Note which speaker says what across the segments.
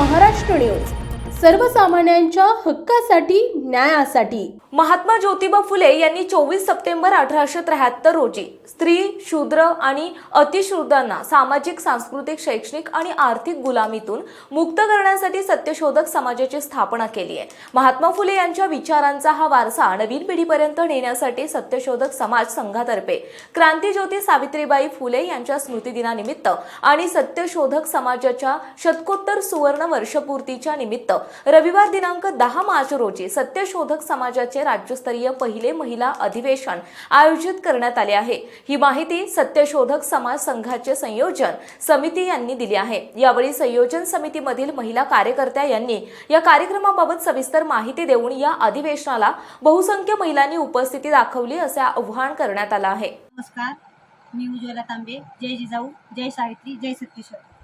Speaker 1: Maharashtra news. सर्वसामान्यांच्या हक्कासाठी न्यायासाठी.
Speaker 2: महात्मा ज्योतिबा फुले यांनी चोवीस सप्टेंबर अठराशे त्र्याहत्तर रोजी स्त्री शूद्र आणि अतिशूद्रांना सामाजिक सांस्कृतिक शैक्षणिक आणि आर्थिक गुलामीतून मुक्त करण्यासाठी सत्यशोधक समाजाची स्थापना केली आहे. महात्मा फुले यांच्या विचारांचा हा वारसा नवीन पिढीपर्यंत नेण्यासाठी सत्यशोधक समाज संघातर्फे क्रांतीज्योती सावित्रीबाई फुले यांच्या स्मृतिदिनानिमित्त आणि सत्यशोधक समाजाच्या शतकोत्तर सुवर्ण वर्षपूर्तीच्या निमित्त रविवार दिनांक दहा मार्च रोजी सत्यशोधक समाजाचे राज्यस्तरीय पहिले महिला अधिवेशन आयोजित करण्यात आले आहे. ही माहिती सत्यशोधक समाज संघाचे संयोजन समिती यांनी दिली आहे. यावेळी संयोजन समितीमधील महिला कार्यकर्त्या यांनी या कार्यक्रमाबाबत सविस्तर माहिती देऊन या अधिवेशनाला बहुसंख्य महिलांनी उपस्थिती दाखवली असे आव्हान करण्यात आलं आहे.
Speaker 3: नमस्कार. मी उज्ज्वला तांबे. जय जिजाऊ. जय सावित्री. जय सत्यशोधक.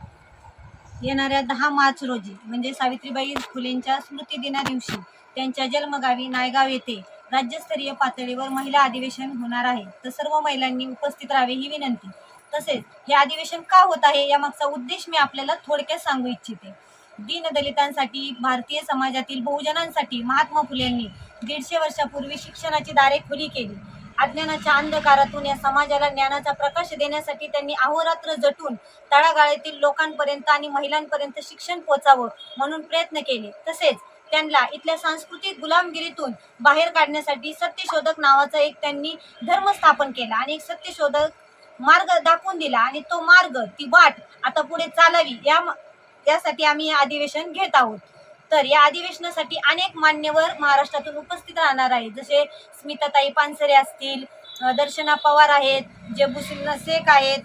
Speaker 3: येणाऱ्या दहा मार्च रोजी म्हणजे सावित्रीबाई फुलेंच्या स्मृतिदिना दिवशी त्यांच्या जन्मगावी नायगाव येथे राज्यस्तरीय पातळीवर महिला अधिवेशन होणार आहे. तर सर्व महिलांनी उपस्थित राहावे ही विनंती. तसेच हे अधिवेशन का होत आहे यामागचा उद्देश मी आपल्याला थोडक्यात सांगू इच्छिते. दीनदलितांसाठी भारतीय समाजातील बहुजनांसाठी महात्मा फुलेंनी दीडशे वर्षापूर्वी शिक्षणाची दारे खुली केली. अज्ञानाच्या अंधकारातून या समाजाला ज्ञानाचा प्रकाश देण्यासाठी त्यांनी अहोरात्र जटून तळागाळातील लोकांपर्यंत आणि महिलांपर्यंत शिक्षण पोचावं म्हणून प्रयत्न केले. तसेच त्यांना इथल्या सांस्कृतिक गुलामगिरीतून बाहेर काढण्यासाठी सत्यशोधक नावाचा एक त्यांनी धर्म स्थापन केला आणि एक सत्यशोधक मार्ग दाखवून दिला आणि तो मार्ग ती वाट आता पुढे चालावी या यासाठी आम्ही हे अधिवेशन घेत आहोत. तर या अधिवेशनासाठी अनेक मान्यवर महाराष्ट्रातून उपस्थित राहणार आहेत. जसे स्मिताताई पानसरे असतील दर्शना पवार आहेत जेबुसिंग शेख आहेत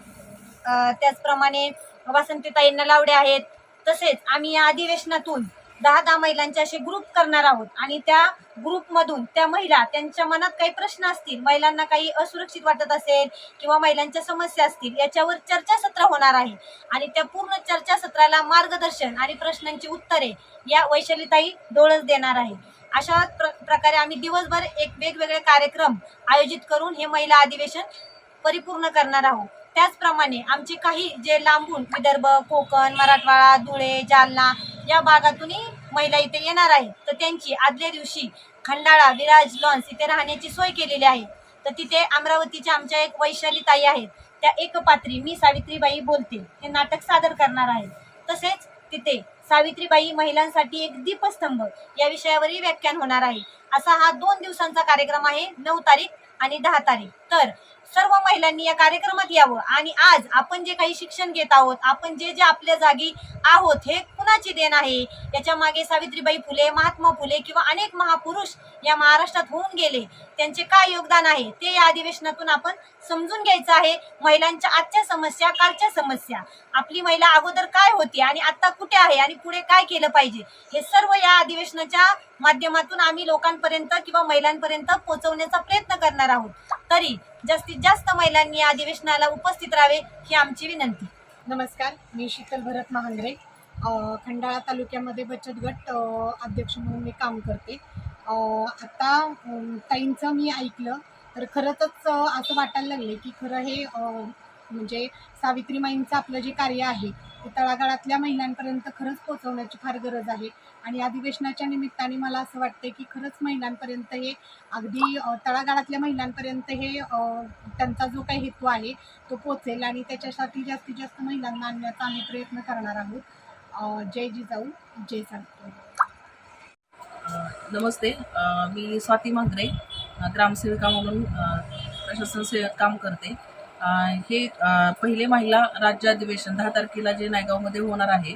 Speaker 3: त्याचप्रमाणे वासंतीताईंना नलावडे आहेत. तसेच आम्ही या अधिवेशनातून दहा दहा महिलांचे असे ग्रुप करणार आहोत. आणि त्या ग्रुपमधून त्या महिला त्यांच्या मनात काही प्रश्न असतील महिलांना काही असुरक्षित वाटत असेल किंवा महिलांच्या समस्या असतील याच्यावर चर्चासत्र होणार आहे. आणि त्या पूर्ण चर्चासत्राला मार्गदर्शन आणि प्रश्नांची उत्तरे या वैशालीताई डोळस देणार आहे. अशा प्र प्रकारे आम्ही दिवसभर एक वेगवेगळे कार्यक्रम आयोजित करून हे महिला अधिवेशन परिपूर्ण करणार आहोत. त्याचप्रमाणे आमचे काही जे लांबून विदर्भ कोकण मराठवाडा धुळे जालना या भागातूनही महिला इथे येणार आहेत. तर त्यांची आदल्या दिवशी खंडाळा विराज लॉन्स इथे राहण्याची सोय केलेली आहे. तर तिथे अमरावतीच्या आमच्या एक वैशाली ताई आहेत. त्या एकपात्री मी सावित्रीबाई बोलते. हे नाटक सादर करणार आहेत. तसेच तिथे सावित्रीबाई महिलांसाठी एक दीपस्तंभ या विषयावरही व्याख्यान होणार आहे. असा हा दोन दिवसांचा कार्यक्रम आहे नऊ तारीख आणि दहा तारीख. तर सर्व महिलांनी या कार्यक्रमात यावं आणि आज आपण जे काही शिक्षण घेत आहोत आपण जे जे आपल्या जागी आहोत हे कुणाची देण आहे. याच्या मागे सावित्रीबाई फुले महात्मा फुले किंवा अनेक महापुरुष या महाराष्ट्रात होऊन गेले. त्यांचे काय योगदान आहे? ते या अधिवेशनातून आपण समजून घ्यायचं आहे. महिलांच्या आजच्या समस्या कालच्या समस्या. आपली महिला अगोदर काय होती आणि आता कुठे आहे आणि पुढे काय केलं पाहिजे? हे सर्व या अधिवेशनाच्या माध्यमातून आम्ही लोकांपर्यंत किंवा महिलांपर्यंत पोहोचवण्याचा प्रयत्न करणार आहोत. तरी जास्तीत जास्त महिलांनी या अधिवेशनाला उपस्थित राहावे ही आमची विनंती.
Speaker 4: नमस्कार. मी शीतल भरत महांगरे. खंडाळा तालुक्यामध्ये बचत गट अध्यक्ष म्हणून मी काम करते. आता ताईंचं मी ऐकलं तर खरंच असं वाटायला लागले की खरं हे म्हणजे सावित्रीमाईंचं आपलं जे कार्य आहे ते तळागाळातल्या महिलांपर्यंत खरंच पोहोचवण्याची फार गरज आहे. आणि अधिवेशनाच्या निमित्ताने मला असं वाटतं की खरंच महिलांपर्यंत हे अगदी तळागाळातल्या महिलांपर्यंत हे त्यांचा जो काही हेतू आहे तो पोचेल आणि त्याच्यासाठी जास्तीत जास्त महिलांना आणण्याचा आम्ही प्रयत्न करणार आहोत. जय जिजाऊ जय सावित्री.
Speaker 5: नमस्ते. मी स्वाती मांगरे ग्रामसेविका म्हणून अ, प्रशासन सेवेत काम करते. हे पहिले महिला राज्य अधिवेशन दहा तारखेला जे नायगावमध्ये होणार आहे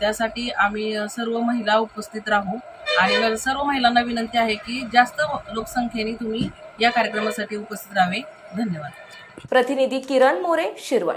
Speaker 5: त्यासाठी आम्ही सर्व महिला उपस्थित राहू. आणि सर्व महिलांना विनंती आहे की जास्त लोकसंख्येने तुम्ही या कार्यक्रमासाठी उपस्थित राहावे. धन्यवाद.
Speaker 2: प्रतिनिधी किरण मोरे शिरवळ.